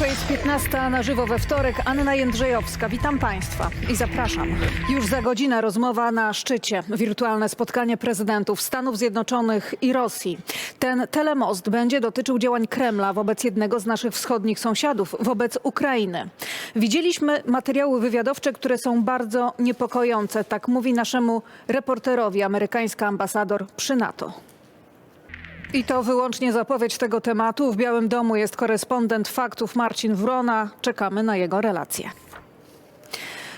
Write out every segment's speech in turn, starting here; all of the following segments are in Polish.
To jest 15 na żywo we wtorek. Anna Jędrzejowska. Witam Państwa i zapraszam. Już za godzinę rozmowa na szczycie. Wirtualne spotkanie prezydentów Stanów Zjednoczonych i Rosji. Ten telemost będzie dotyczył działań Kremla wobec jednego z naszych wschodnich sąsiadów, wobec Ukrainy. Widzieliśmy materiały wywiadowcze, które są bardzo niepokojące. Tak mówi naszemu reporterowi amerykańska ambasador przy NATO. I to wyłącznie zapowiedź tego tematu. W Białym Domu jest korespondent faktów Marcin Wrona. Czekamy na jego relację.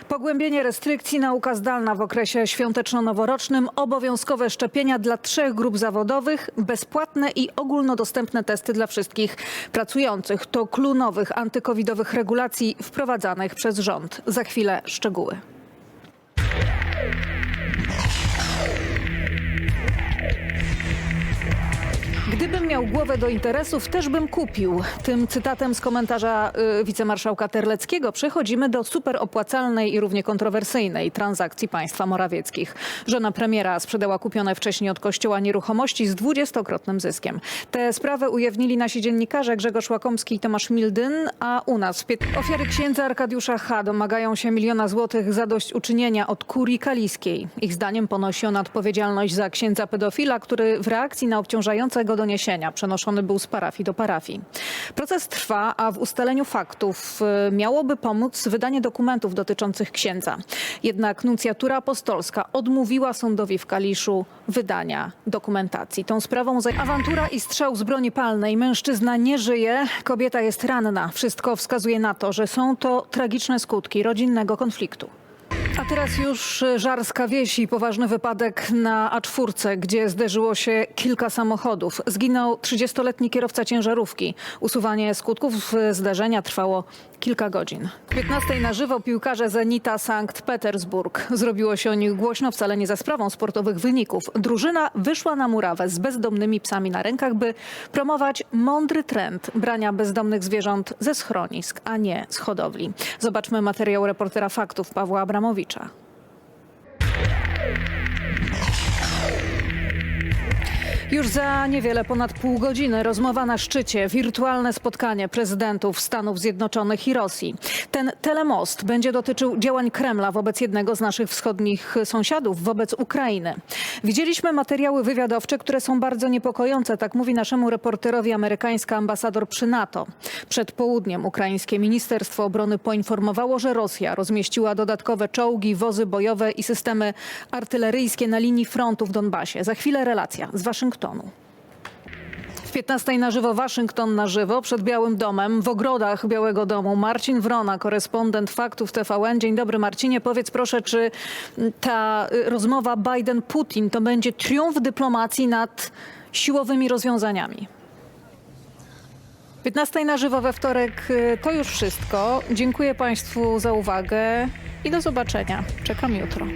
Pogłębienie restrykcji, nauka zdalna w okresie świąteczno-noworocznym, obowiązkowe szczepienia dla trzech grup zawodowych, bezpłatne i ogólnodostępne testy dla wszystkich pracujących. To clue nowych antykowidowych regulacji wprowadzanych przez rząd. Za chwilę szczegóły. Miał głowę do interesów, też bym kupił. Tym cytatem z komentarza y, wicemarszałka Terleckiego przechodzimy do super opłacalnej i równie kontrowersyjnej transakcji państwa Morawieckich. Żona premiera sprzedała kupione wcześniej od kościoła nieruchomości z dwudziestokrotnym zyskiem. Tę sprawę ujawnili nasi dziennikarze Grzegorz Łakomski i Tomasz Mildyn, a u nas ofiary księdza Arkadiusza H. domagają się miliona złotych zadośćuczynienia od kurii kaliskiej. Ich zdaniem ponosi on odpowiedzialność za księdza pedofila, który w reakcji na obciążające go doniesienia przenoszony był z parafii do parafii. Proces trwa, a w ustaleniu faktów y, miałoby pomóc wydanie dokumentów dotyczących księdza. Jednak nuncjatura apostolska odmówiła sądowi w Kaliszu wydania dokumentacji. Tą sprawą zaj- awantura i strzał z broni palnej. Mężczyzna nie żyje, kobieta jest ranna. Wszystko wskazuje na to, że są to tragiczne skutki rodzinnego konfliktu. A teraz już Żarska Wieś i poważny wypadek na A4, gdzie zderzyło się kilka samochodów. Zginął 30-letni kierowca ciężarówki. Usuwanie skutków zdarzenia trwało kilka godzin. 15 na żywo piłkarze Zenita Sankt Petersburg. Zrobiło się o nich głośno wcale nie za sprawą sportowych wyników. Drużyna wyszła na murawę z bezdomnymi psami na rękach, by promować mądry trend brania bezdomnych zwierząt ze schronisk, a nie z hodowli. Zobaczmy materiał reportera faktów Pawła Abramowicza. Pawłowicza. Już za niewiele ponad pół godziny rozmowa na szczycie, wirtualne spotkanie prezydentów Stanów Zjednoczonych i Rosji. Ten telemost będzie dotyczył działań Kremla wobec jednego z naszych wschodnich sąsiadów, wobec Ukrainy. Widzieliśmy materiały wywiadowcze, które są bardzo niepokojące, tak mówi naszemu reporterowi amerykańska ambasador przy NATO. Przed południem ukraińskie Ministerstwo Obrony poinformowało, że Rosja rozmieściła dodatkowe czołgi, wozy bojowe i systemy artyleryjskie na linii frontu w Donbasie. Za chwilę relacja z Waszyngtonu. W 15 na żywo Waszyngton na żywo przed Białym Domem w ogrodach Białego Domu. Marcin Wrona, korespondent faktów TVN. Dzień dobry Marcinie. Powiedz proszę, czy ta y, rozmowa Biden-Putin to będzie triumf dyplomacji nad siłowymi rozwiązaniami? 15 na żywo we wtorek y, to już wszystko. Dziękuję Państwu za uwagę i do zobaczenia. Czekam jutro.